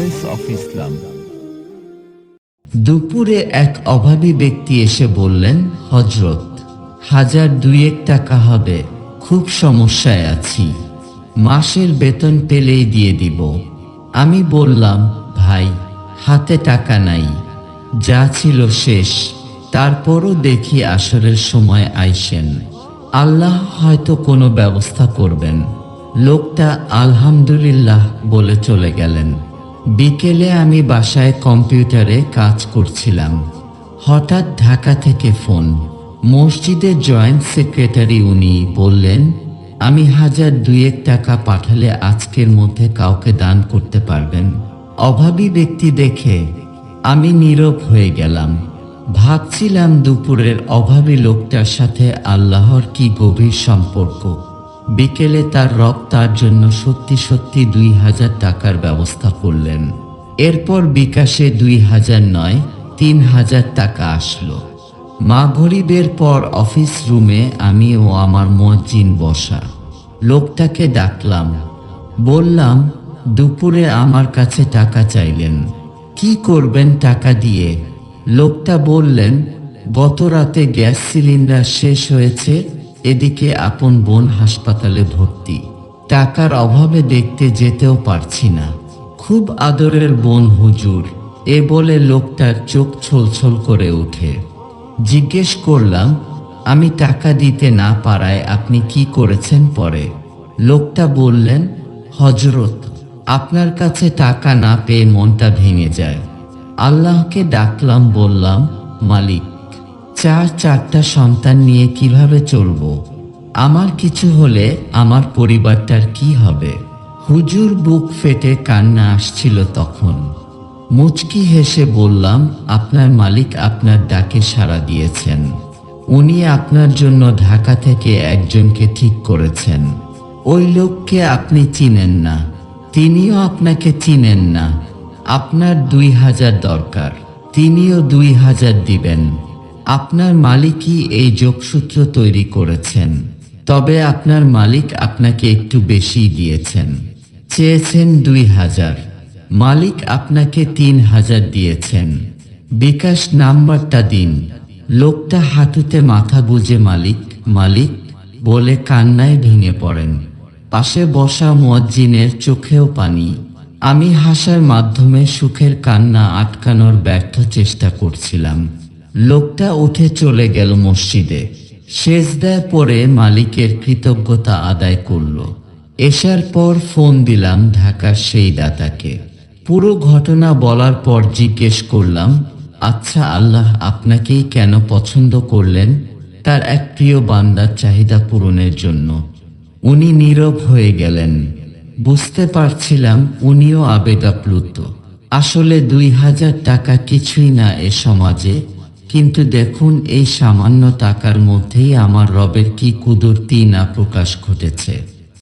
Voice of Islam দুপুরে এক অভাবী ব্যক্তি এসে বললেন হজরত হাজার দুয়েক টাকা হবে, খুব সমস্যায় আছি। মাসের বেতন পেলেই দিয়ে দিব। আমি বললাম, ভাই, হাতে টাকা নাই। যা ছিল শেষ। তারপরও দেখি আসরের সময় আইসেন। আল্লাহ হয়তো কোনো ব্যবস্থা করবেন। লোকটা আলহামদুলিল্লাহ বলে চলে গেলেন। বিকেলে আমি বাসায় কম্পিউটারে কাজ করছিলাম। হঠাৎ ঢাকা থেকে ফোন। মসজিদের জয়েন্ট সেক্রেটারি উনি বললেন, আমি হাজার দুয়েক টাকা পাঠালে আজকের মধ্যে কাউকে দান করতে পারবেন। অভাবী ব্যক্তি দেখে আমি নীরব হয়ে গেলাম। ভাবছিলাম দুপুরের অভাবী লোকটার সাথে আল্লাহর কি গভীর সম্পর্ক। বিকেলে তার রব তার জন্য সত্যি সত্যি দুই হাজার টাকার ব্যবস্থা করলেন। এরপর বিকাশে দুই হাজার নয়, তিন হাজার টাকা আসলো। মা গরিবের পর অফিস রুমে আমি ও আমার মজ্জিন বসা। লোকটাকে ডাকলাম। বললাম, দুপুরে আমার কাছে টাকা চাইলেন। কি করবেন টাকা দিয়ে? লোকটা বললেন, গত রাতে গ্যাস সিলিন্ডার শেষ হয়েছে এদিকে আপন বোন হাসপাতালে ভর্তি। টাকার অভাবে দেখতে যেতেও পারছি না। খুব আদরের বোন হুজুর, এ বলে লোকটার চোখ ছলছল করে ওঠে। জিজ্ঞেস করলাম, আমি টাকা দিতে না পারায় আপনি কি করেছেন পরে? লোকটা বললেন হজরত আপনার কাছে টাকা না পেয়ে মনটা ভেঙে যায়। আল্লাহকে ডাকলাম, বললাম, মালিক চার, চারটা সন্তান নিয়ে কীভাবে চলবো? আমার কিছু হলে আমার পরিবারটার কি হবে? হুজুর বুক ফেটে কান্না আসছিল তখন। মুচকি হেসে বললাম, আপনার মালিক আপনার ডাকে সাড়া দিয়েছেন। উনি আপনার জন্য ঢাকা থেকে একজনকে ঠিক করেছেন। ওই লোককে আপনি চিনেন না। তিনিও আপনাকে চিনেন না। আপনার দুই হাজার দরকার। তিনিও দুই হাজার দিবেন। আপনার মালিকই এই যোগসূত্র তৈরি করেছেন। তবে আপনার মালিক আপনাকে একটু বেশি দিয়েছেন। চেয়েছেন দুই হাজার। মালিক আপনাকে তিন হাজার দিয়েছেন। বিকাশ নাম্বারটা দিন। লোকটা হাঁটুতে মাথা বুঝে মালিক মালিক বলে কান্নায় ভেঙে পড়েন। পাশে বসা মুয়াজ্জিনের চোখেও পানি। আমি হাসার মাধ্যমে সুখের কান্না আটকানোর ব্যর্থ চেষ্টা করছিলাম। লোকটা উঠে চলে গেল মসজিদে। সেজদায় পরে মালিকের কৃতজ্ঞতা আদায় করল। এসার পর ফোন দিলাম ঢাকার সেই দাতাকে। পুরো ঘটনা বলার পর জিজ্ঞেস করলাম আচ্ছা আল্লাহ আপনাকেই কেন পছন্দ করলেন? তার এক প্রিয় বান্দার চাহিদা পূরণের জন্য। উনি নীরব হয়ে গেলেন। বুঝতে পারছিলাম উনিও আবেগাপ্লুত। আসলে দুই হাজার টাকা কিছুই না এ সমাজে। কিন্তু দেখুন এই সামান্য টাকার মধ্যেই আমার রবের কি কুদরতি না প্রকাশ ঘটেছে।